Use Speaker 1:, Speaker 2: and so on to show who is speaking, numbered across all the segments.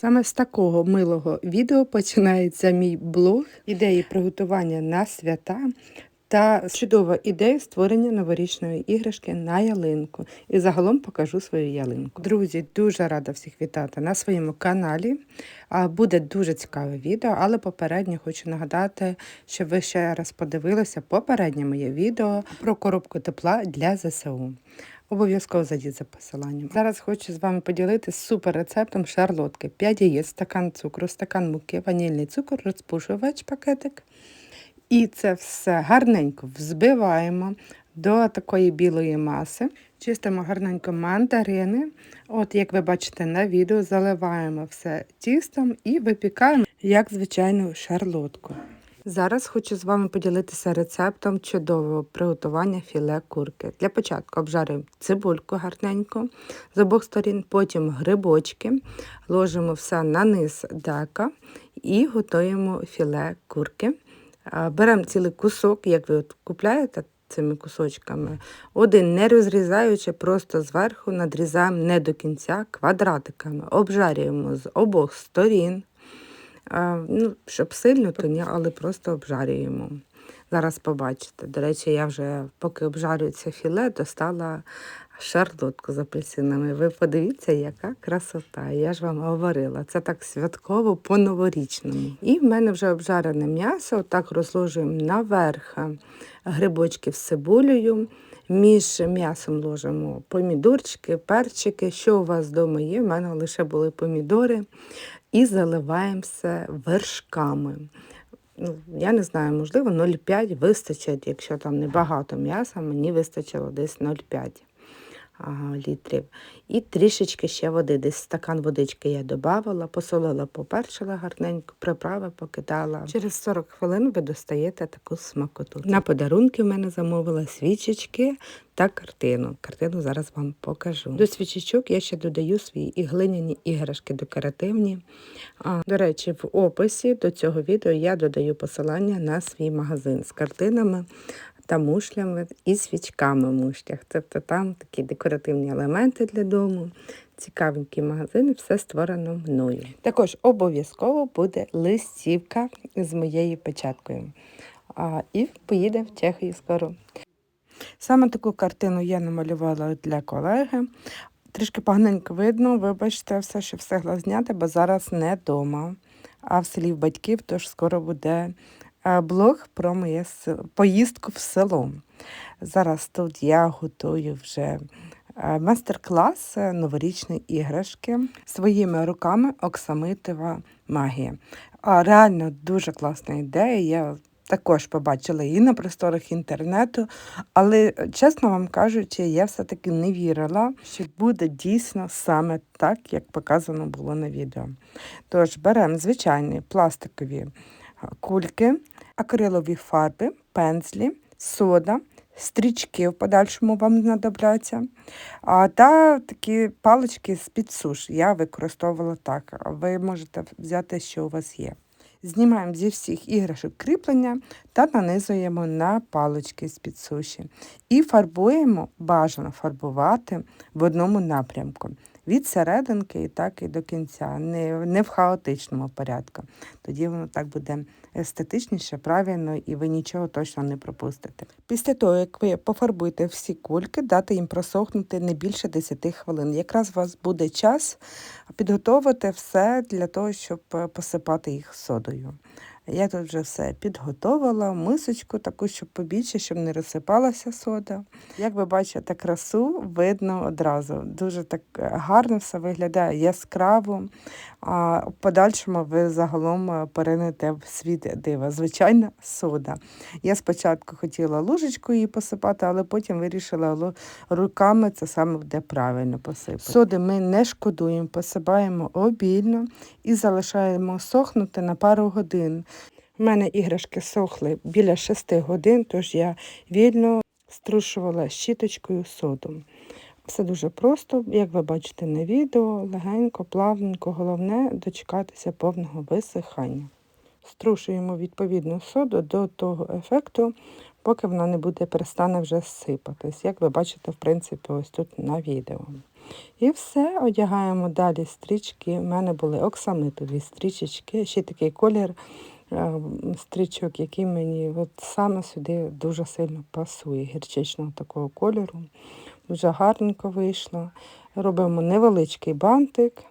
Speaker 1: Саме з такого милого відео починається мій блог ідеї приготування на свята та чудова ідея створення новорічної іграшки на ялинку. І загалом покажу свою ялинку. Друзі, дуже рада всіх вітати на своєму каналі. Буде дуже цікаве відео, але попередньо хочу нагадати, щоб ви ще раз подивилися попереднє моє відео про коробку тепла для ЗСУ. Обов'язково зайдіть за посиланням. Зараз хочу з вами поділитися супер рецептом шарлотки. 5 яєць, стакан цукру, стакан муки, ванільний цукор, розпушувач пакетик. І це все гарненько взбиваємо до такої білої маси. Чистимо гарненько мандарини. От, як ви бачите на відео, заливаємо все тістом і випікаємо, як звичайну шарлотку. Зараз хочу з вами поділитися рецептом чудового приготування філе курки. Для початку обжарюємо цибульку гарненько з обох сторін, потім грибочки, ложимо все на низ дека і готуємо філе курки. Беремо цілий кусок, як ви от купляєте цими кусочками, один не розрізаючи, просто зверху надрізаємо не до кінця квадратиками, обжарюємо з обох сторін. Ну, Щоб сильно, то ні, але просто обжарюємо. Зараз побачите. До речі, я вже, поки обжарюю це філе, достала шарлотку з апельсинами. Ви подивіться, яка красота. Я ж вам говорила, це так святково по-новорічному. І в мене вже обжарене м'ясо, так розложуємо наверх грибочки з цибулею. Між м'ясом ложимо помідорчики, перчики. Що у вас вдома є? У мене лише були помідори. І заливаємося вершками. Ну, Я не знаю, можливо, 0,5 вистачить, якщо там небагато м'яса, мені вистачило десь 0,5 літрів. І трішечки ще води, десь стакан водички я додавала, посолила, поперчила гарненько, приправи покидала. Через 40 хвилин ви достаєте таку смакоту. На подарунки в мене замовила свічечки та картину. Картину зараз вам покажу. До свічечок я ще додаю свої і глиняні іграшки декоративні. А, До речі, в описі до цього відео я додаю посилання на свій магазин з картинами та мушлями і свічками в мушлях. Тобто там такі декоративні елементи для дому, цікавенькі магазини, все створено мною. Також обов'язково буде листівка з моєю печаткою. А, І поїде в Чехію скоро. Саме таку картину я намалювала для колеги. Трішки поганенько видно, вибачте, все, що встигла зняти, бо зараз не вдома, а в селі батьків, тож скоро буде блог про моє поїздку в село. Зараз тут я готую вже е, майстер-клас е, новорічної іграшки своїми руками Оксамитова магія. Реально дуже класна ідея. Я також побачила її на просторах інтернету, але, чесно вам кажучи, я все-таки не вірила, що буде дійсно саме так, як показано було на відео. Тож беремо звичайні пластикові кульки, акрилові фарби, пензлі, сода, стрічки в подальшому вам знадобляться. Та такі палички з-під суш. Я використовувала так. Ви можете взяти, що у вас є. Знімаємо зі всіх іграшок кріплення та нанизуємо на палички з-під суші. І фарбуємо, бажано фарбувати в одному напрямку від серединки і так і до кінця, не не в хаотичному порядку. Тоді воно так буде естетичніше, правильно, і ви нічого точно не пропустите. Після того, як ви пофарбуєте всі кульки, дати їм просохнути не більше 10 хвилин. Якраз у вас буде час підготувати все для того, щоб посипати їх содою. Я тут вже все підготовила, мисочку таку, щоб побільше, щоб не розсипалася сода. Як ви бачите, красу видно одразу. Дуже так е, гарно все виглядає яскраво. А в подальшому ви загалом е, перенете в світ дива. Звичайна сода. Я спочатку хотіла ложечкою її посипати, але потім вирішила руками це саме буде правильно посипати. Соди ми не шкодуємо, посипаємо обільно і залишаємо сохнути на пару годин. У мене іграшки сохли біля 6 годин, тож я вільно струшувала щіточкою соду. Все дуже просто, як ви бачите на відео, легенько, плавненько, головне дочекатися повного висихання. Струшуємо відповідну соду до того ефекту, поки вона не буде перестане вже сипатись, як ви бачите, в принципі, ось тут на відео. І все, одягаємо далі стрічки. У мене були оксамитові стрічечки, ще такий колір стрічок, який мені от саме сюди дуже сильно пасує, гірчичного такого кольору. Дуже гарненько вийшло. Робимо невеличкий бантик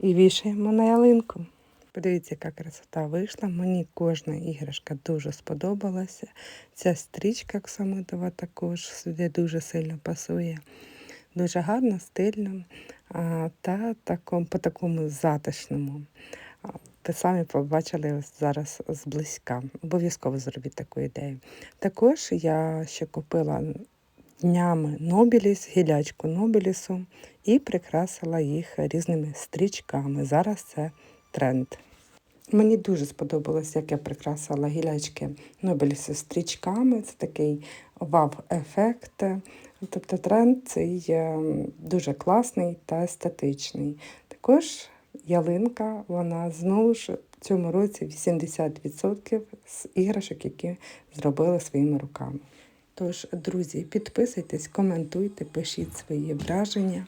Speaker 1: і вішаємо на ялинку. Подивіться, яка красота вийшла. Мені кожна іграшка дуже сподобалася. Ця стрічка оксамитова також сюди дуже сильно пасує. Дуже гарно, стильно та по такому затишному. Ви самі побачили зараз зблизька. Обов'язково зробіть таку ідею. Також я ще купила днями Нобіліс, гілячку Нобілісу і прикрасила їх різними стрічками. Зараз це тренд. Мені дуже сподобалось, як я прикрасила гілячки Нобелісу стрічками. Це такий вав-ефект. Тобто тренд цей е, дуже класний та естетичний. Також ялинка, вона знову ж в цьому році 80% з іграшок, які зробили своїми руками. Тож, друзі, підписуйтесь, коментуйте, пишіть свої враження,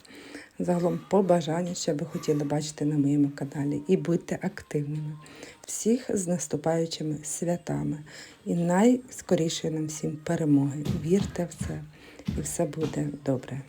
Speaker 1: загалом побажання, що ви хотіли бачити на моєму каналі, і будьте активними. Всіх з наступаючими святами і найскорішої нам всім перемоги. Вірте в це, і все буде добре.